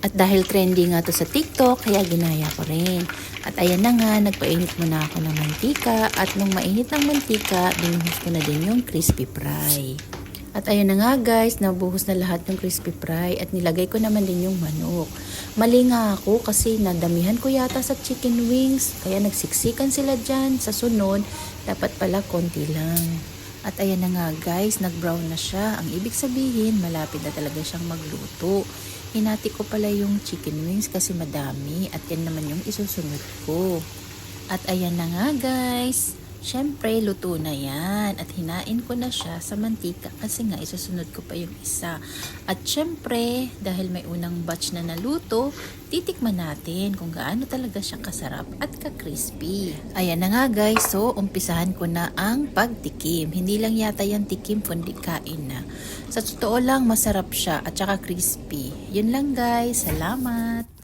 At dahil trendy nga to sa TikTok, kaya ginaya ko rin. At ayan na nga, nagpainit muna ako ng mantika. At nung mainit ng mantika, binuhos ko na din yung crispy fry. At ayun na nga guys, nabuhos na lahat yung crispy fry at nilagay ko naman din yung manok. Mali nga ako kasi nadamihan ko yata sa chicken wings, kaya nagsiksikan sila dyan sa sunod, dapat pala konti lang. At ayan na nga guys, nag-brown na siya. Ang ibig sabihin, malapit na talaga siyang magluto. Hinati ko pala yung chicken wings kasi madami at yan naman yung isusunod ko. At ayan na nga guys. Siyempre, luto na yan. At hinain ko na siya sa mantika kasi nga isusunod ko pa yung isa. At siyempre, dahil may unang batch na naluto, titikman natin kung gaano talaga siya kasarap at ka-crispy. Ayan na nga guys, so umpisahan ko na ang pagtikim. Hindi lang yata yan tikim, kundi kain na. Sa totoo lang, masarap siya at saka crispy. Yun lang guys, salamat!